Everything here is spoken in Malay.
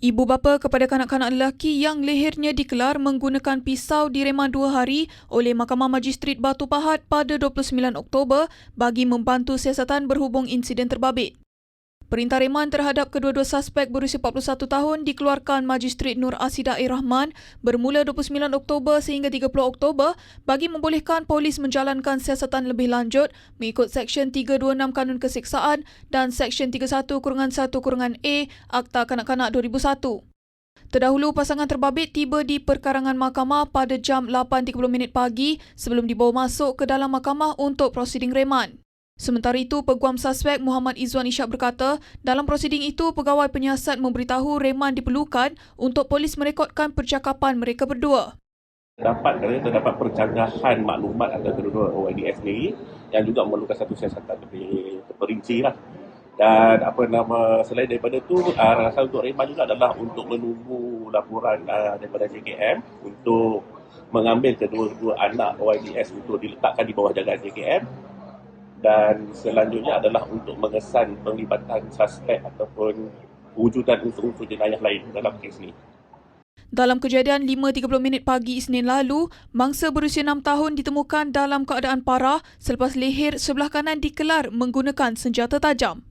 Ibu bapa kepada kanak-kanak lelaki yang lehernya dikelar menggunakan pisau direman dua hari oleh Mahkamah Magistrat Batu Pahat pada 29 Oktober bagi membantu siasatan berhubung insiden terbabit. Perintah reman terhadap kedua-dua suspek berusia 41 tahun dikeluarkan Magistrat Nur Asida A. Rahman bermula 29 Oktober sehingga 30 Oktober bagi membolehkan polis menjalankan siasatan lebih lanjut mengikut Seksyen 326 Kanun Keseksaan dan Seksyen 31-1-A Akta Kanak-Kanak 2001. Terdahulu, pasangan terbabit tiba di perkarangan mahkamah pada jam 8.30 minit pagi sebelum dibawa masuk ke dalam mahkamah untuk prosiding reman. Sementara itu, Peguam Suspek Muhammad Izzuan Ishak berkata, dalam prosiding itu, pegawai penyiasat memberitahu reman diperlukan untuk polis merekodkan percakapan mereka berdua. dapat terdapat percanggahan maklumat antara kedua-dua ONDS ni yang juga memerlukan satu siasatan lebih terperinci lah. Dan apa nama selain daripada tu uh, rasa untuk reman juga adalah untuk menunggu laporan uh, daripada JKM untuk mengambil kedua-dua anak ONDS untuk diletakkan di bawah jagaan JKM dan selanjutnya adalah untuk mengesan penglibatan suspek ataupun wujudan unsur-unsur jenayah lain dalam kes ni. Dalam kejadian 5.30 minit pagi Isnin lalu, mangsa berusia 6 tahun ditemukan dalam keadaan parah selepas leher sebelah kanan dikelar menggunakan senjata tajam.